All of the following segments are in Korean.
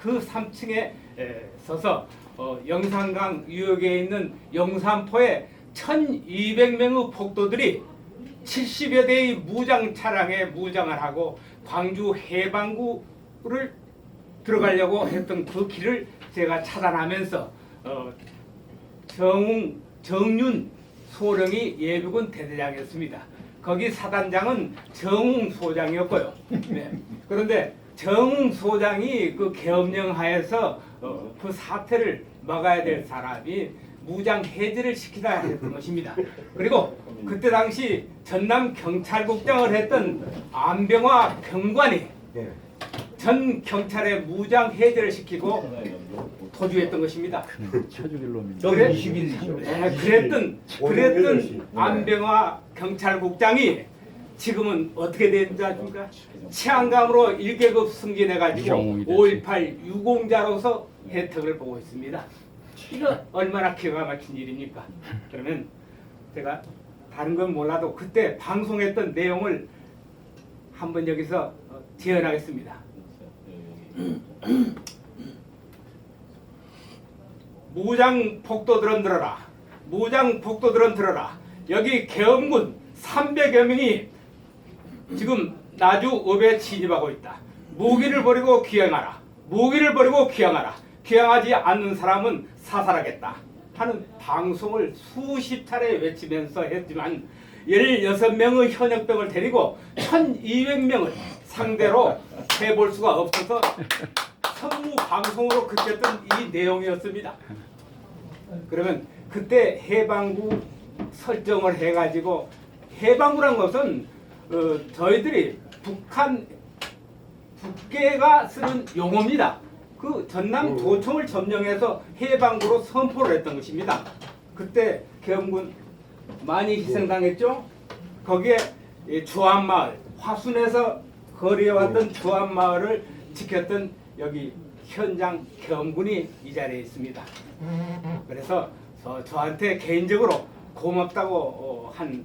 그 3층에 서서 어, 영산강 유역에 있는 영산포에 1200명의 폭도들이 70여 대의 무장 차량에 무장을 하고 광주 해방구를 들어가려고 했던 그 길을 제가 차단하면서 어, 정웅 정윤 소령이 예비군 대대장이었습니다. 거기 사단장은 정웅 소장이었고요. 네. 그런데 정웅 소장이 그 계엄령 하에서 어, 그 사태를 막아야 될 사람이 무장 해제를 시키다 했던 것입니다. 그리고 그때 당시 전남 경찰국장을 했던 안병화 병관이 예. 전 경찰의 무장 해제를 시키고 토주했던 것입니다. 쳐죽일 놈입니다. 저기 그래? 20일이죠. 네, 그랬던 그랬던 안병화 경찰국장이 지금은 어떻게 된지 아십니까? 치안감으로 1계급 승진해 가지고 영웅이 됐지. 5.18 유공자로서 혜택을 보고 있습니다. 이거 얼마나 기가 막힌 일입니까? 그러면 제가 다른 건 몰라도 그때 방송했던 내용을 한번 여기서 어, 재현하겠습니다. 무장 폭도들은 들어라. 무장 폭도들은 들어라. 여기 계엄군 300여 명이 지금 나주 읍에 진입하고 있다. 무기를 버리고 귀향하라. 무기를 버리고 귀향하라. 귀향하지 않는 사람은 사살하겠다. 하는 방송을 수십 차례 외치면서 했지만 16명의 현역병을 데리고 1200명을 상대로 해볼 수가 없어서 선무 방송으로 그쳤던 이 내용이었습니다. 그러면 그때 해방구 설정을 해가지고 해방구란 것은 어, 저희들이 북한 북계가 쓰는 용어입니다. 그 전남 도청을 점령해서 해방구로 선포를 했던 것입니다. 그때 계엄군 많이 희생당했죠. 거기에 이 주안마을 화순에서 거리해왔던 주안마을을 지켰던 여기 현장 계엄군이 이 자리에 있습니다. 그래서 저, 저한테 개인적으로 고맙다고 어, 한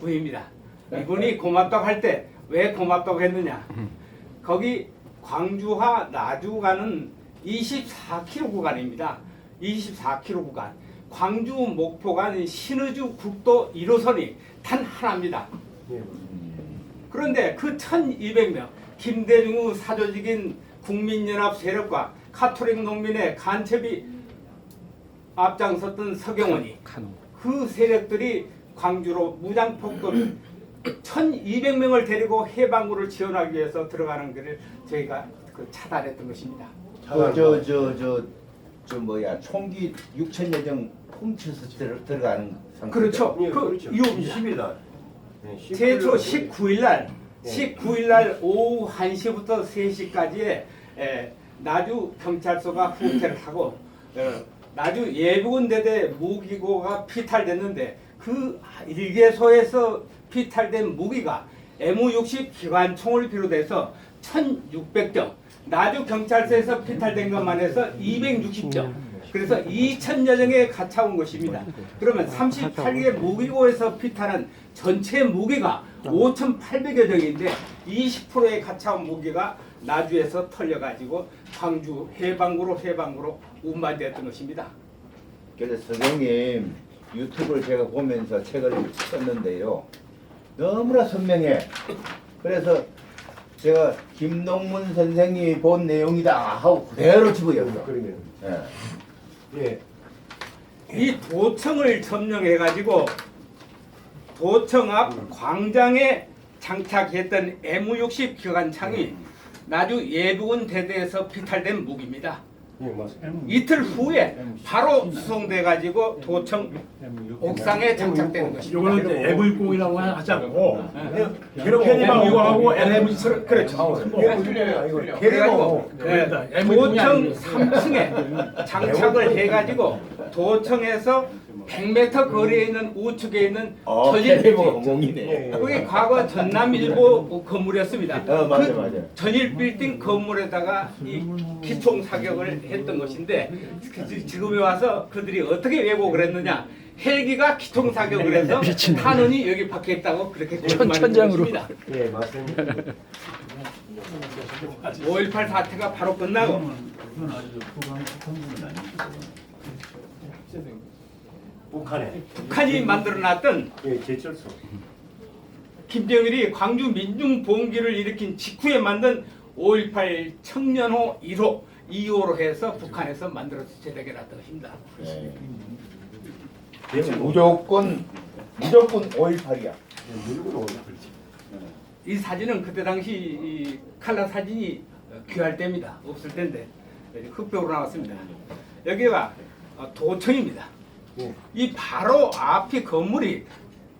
분입니다. 이분이 고맙다고 할 때 왜 고맙다고 했느냐? 거기 광주와 나주 가는 24km 구간입니다. 24km 구간. 광주 목포 간 신의주 국도 1호선이 단 하나입니다. 예. 그런데 그 1200명 김대중의 사조직인 국민연합 세력과 카톨릭 농민의 간첩이 앞장섰던 서경원이. 그 세력들이 광주로 무장폭도를 1200명을 데리고 해방구를 지원하기 위해서 들어가는 것을 저희가 그 차단했던 것입니다. 저저 저 저 저 뭐야 총기 6천여 정 훔쳐서 들어, 들어가는 상태. 그렇죠. 예, 그 그렇죠. 이유입니다. 20일 날. 네, 최초 19일 19일 날 네. 19일 날 오후 1시부터 3시까지에 에, 나주 경찰서가 후퇴를 하고 어, 나주 예비군 대대 무기고가 피탈됐는데 그 일개소에서 피탈된 무기가 M60 기관총을 비롯해서 1,600정 나주 경찰서에서 피탈된 것만 해서 260정 그래서 2천여 정에 가차온 것입니다. 그러면 38개 무기고에서 피탈한 전체 무기가 5,800여 정인데 20%의 가차온 무기가 나주에서 털려가지고 광주 해방구로 해방구로 운반되었던 것입니다. 그래서 선생님 유튜브를 제가 보면서 책을 썼는데요. 너무나 선명해. 그래서 제가 김동문 선생님이 본 내용이다 하고 그대로 집어였어. 그러면 예. 예. 이 도청을 점령해가지고 도청 앞 광장에 장착했던 M60 기관창이 나주 예비군 대대에서 피탈된 무기입니다. 예. 이틀 후에 바로 수송돼 가지고 도청 옥상에 장착되는 것입니다. 요거는 이제 애불공이라고 하지 않고 걔는 페리방하고 LMG 그렇죠. 걔는 그래가지고 네, 그러니까 애물공이 도청 아니고. 3층에 장착을 해가지고 도청에서 100m 거리에 있는 우측에 있는 어, 전일 텔레모 빌딩. 공이네. 그게 과거 전남일보 건물이었습니다. 어, 맞아, 그 맞아. 전일 빌딩 건물에다가 이 기총 사격을 했던 것인데 지- 지금에 와서 그들이 어떻게 왜곡을 했느냐? 헬기가 기총 사격을 해서 탄원이 여기 박혀 있다고 그렇게 천천장으로. 것입니다. 예, 맞습니다. 5.18 사태가 바로 끝나고 북한에 북한이 만들어놨던 예, 제철소. 김정일이 광주 민중봉기를 일으킨 직후에 만든 5.18 청년호 1호 2호로 해서 북한에서 만들어서 제대해놨던 것입니다. 네. 대체 무조건 무조건 5.18이야. 물건 오는 거지. 이 사진은 그때 당시 이 칼라 사진이 어, 귀할 때입니다. 없을 때인데 여기 흑백으로 나왔습니다. 여기가 어, 도청입니다. 예. 이 바로 앞이 건물이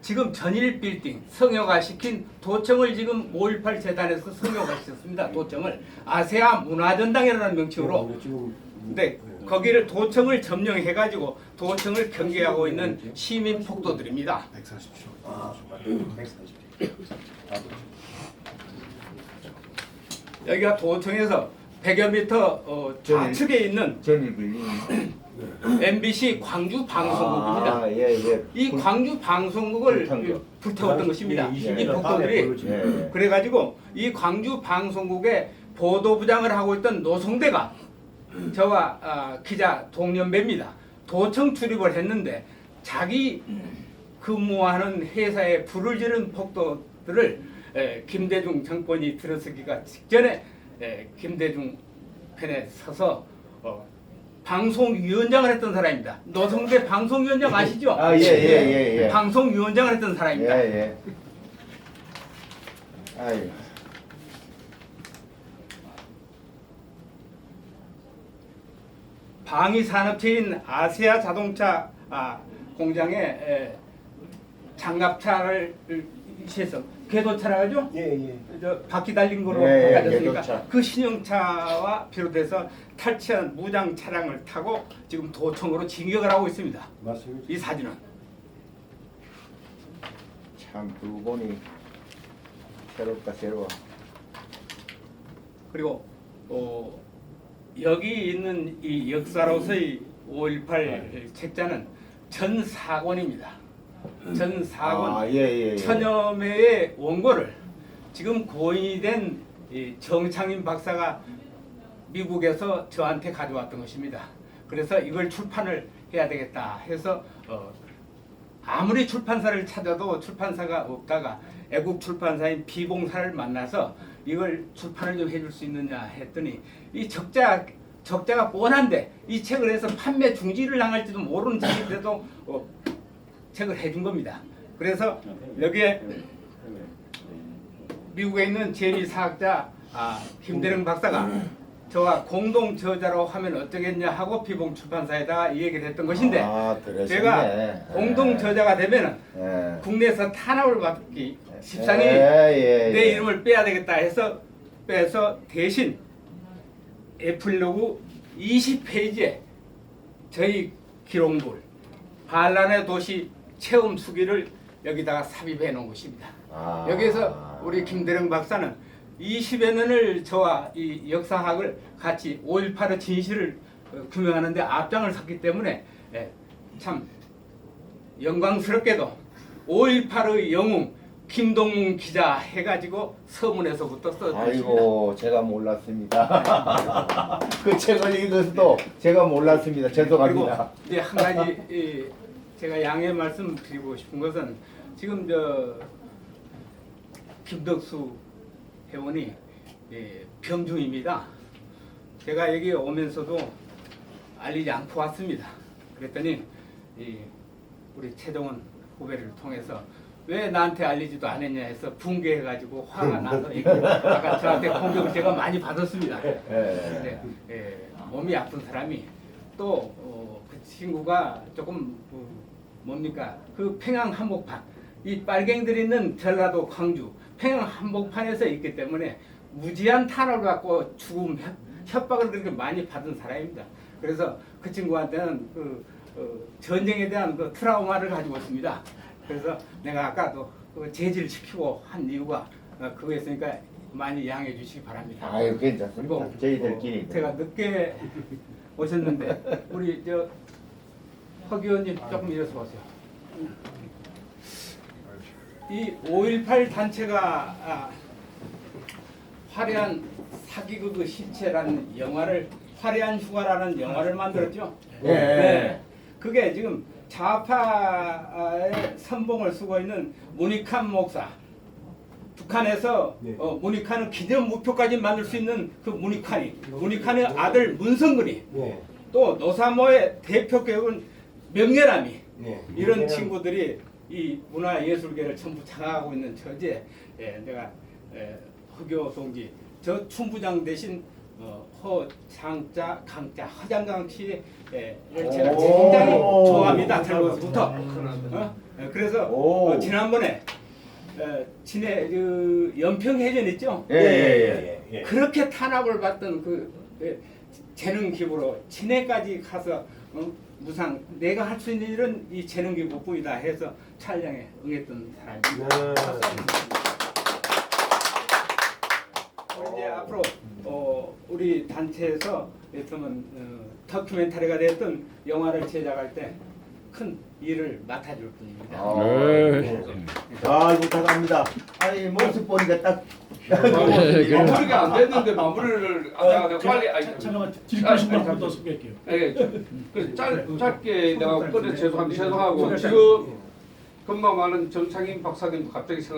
지금 전일 빌딩 성형화 시킨 도청을 지금 5.18 재단에서 성형화 시켰습니다. 도청을 아세아 문화전당이라는 명칭으로 예, 지금 근데 거기를 도청을 점령해 가지고 도청을 경계하고 있는 시민 폭도들입니다. 140초. 아, 140초. 여기가 도청에서 100여 미터 어, 좌측에 있는 전일 빌딩. MBC 광주 방송국입니다. 아, 예, 예. 이 광주 방송국을 불탄 거. 불태웠던 것입니다. 예, 이 폭도들이 예, 예. 그래가지고 이 광주 방송국의 보도부장을 하고 있던 노성대가 저와 아, 기자 동년배입니다. 도청 출입을 했는데 자기 근무하는 회사에 불을 지른 폭도들을 에, 김대중 정권이 들어서기가 직전에 에, 김대중 편에 서서 어, 방송위원장을 했던 사람입니다. 노성대 방송위원장 아시죠? 아, 예, 예, 예, 예. 방송위원장을 했던 사람입니다. 예, 예. 아유. 방위 산업체인 아세아 자동차 아, 공장에 에, 장갑차를 시해서 궤도차라 하죠? 예, 예. 저 바퀴 달린 거로 예, 예, 바꿔졌으니까 궤도차. 그 신형차와 비롯해서 탈취한 무장 차량을 타고 지금 도청으로 진격을 하고 있습니다. 맞습니다. 이 사진은 참두 분이 새롭다 새로워. 그리고 어, 여기 있는 이 역사로서의 5.18 책자는 전 사권입니다. 전사권 아, 예, 예, 예. 천여 매의 원고를 지금 고인이 된 이 정창인 박사가 미국에서 저한테 가져왔던 것입니다. 그래서 이걸 출판을 해야 되겠다 해서 어, 아무리 출판사를 찾아도 출판사가 없다가 애국 출판사인 비공사를 만나서 이걸 출판을 좀 해줄 수 있느냐 했더니 이 적자 적자가 뻔한데 이 책을 해서 판매 중지를 당할지도 모르는 책인데도 어, 책을 해준 겁니다. 그래서 여기에 미국에 있는 재미 사학자 아, 김대령 박사가 저와 공동 저자로 하면 어쩌겠냐 하고 비봉 출판사에다가 이 얘기를 했던 것인데 아. 제가 공동 저자가 되면은 예. 국내에서 탄압을 받기 십상이 예, 예, 내 예. 이름을 빼야 되겠다 해서 빼서 대신 에플로그 20페이지에 저희 기록물 반란의 도시 체험 수기를 여기다가 삽입해 놓은 것입니다. 아. 여기에서 우리 김대령 박사는 20여 년을 저와 이 역사학을 같이 5.18의 진실을 어, 규명하는데 앞장을 섰기 때문에 예, 참 영광스럽게도 5.18의 영웅 김동문 기자 해가지고 서문에서부터 써주십니다. 아이고 제가 몰랐습니다. 그 책을 읽어서도 제가 몰랐습니다. 죄송합니다. 그리고 이제 한 가지 이, 제가 양해 말씀 드리고 싶은 것은 지금 저 김덕수 회원이 예, 병중입니다. 제가 여기 오면서도 알리지 않고 왔습니다. 그랬더니 이 우리 최동원 후배를 통해서 왜 나한테 알리지도 않았냐 해서 붕괴해가지고 화가 나서 이거 아까 저한테 공격을 제가 많이 받았습니다. 예. 예, 몸이 아픈 사람이 또그 친구가 조금 그 뭡니까 그 평양 한복판 이 빨갱이들 있는 전라도 광주 평양 한복판에서 있기 때문에 무지한 탄압을 받고 죽음 협- 협박을 그렇게 많이 받은 사람입니다. 그래서 그 친구한테는 그 어, 전쟁에 대한 그 트라우마를 가지고 있습니다. 그래서 내가 아까도 그 제지를 시키고 한 이유가 어, 그거였으니까 많이 양해해 주시기 바랍니다. 아유 그리고 괜찮습니다. 저희들끼리 어, 제가 늦게 오셨는데 우리 저 허 의원님 조금 일어서 보세요. 이 5.18 단체가 아, 화려한 사기극의 실체라는 영화를 화려한 휴가라는 영화를 만들었죠. 예. 네. 그게 지금 좌파의 선봉을 쓰고 있는 무니칸 목사. 북한에서 네. 어, 무니칸은 기념 무표까지 만들 수 있는 그 무니칸이 무니칸의 아들 문성근이 네. 또 노사모의 대표 교육은 명예람이 네. 이런 친구들이 이 문화예술계를 전부 장악하고 있는 처지에 예, 내가 예, 허교 동지 저 춘부장 대신 어, 허장자 강자 허장강치 예, 를 제가 오. 굉장히 좋아합니다 들고서부터 어? 예, 그래서 오. 어, 지난번에 어, 진해 그 연평해전 있죠 예, 예, 예. 그렇게 탄압을 받던 그 예, 재능 기부로 진해까지 가서 어, 무상 내가 할 수 있는 일은 이 재능 기부뿐이다 해서 촬영에 응했던 사람입니다. 우리 이제 앞으로 어, 우리 단체에서 예컨은 어, 다큐멘터리가 됐던 영화를 제작할 때 큰 일을 맡아줄 분입니다. 아, 네. 잘 부탁합니다. 아니 모습 보니까 딱 마무리가 안 됐는데 마무리를 아, 내가 내가 빨리 아니, 자, 잠깐만. 뒷부분 신부터 소개할게요. 예, 그래서 짧, 짧게 내가 꺼내 죄송한데 죄송하고 네. 지금 금방 많은 정창인 박사님도 갑자기 생각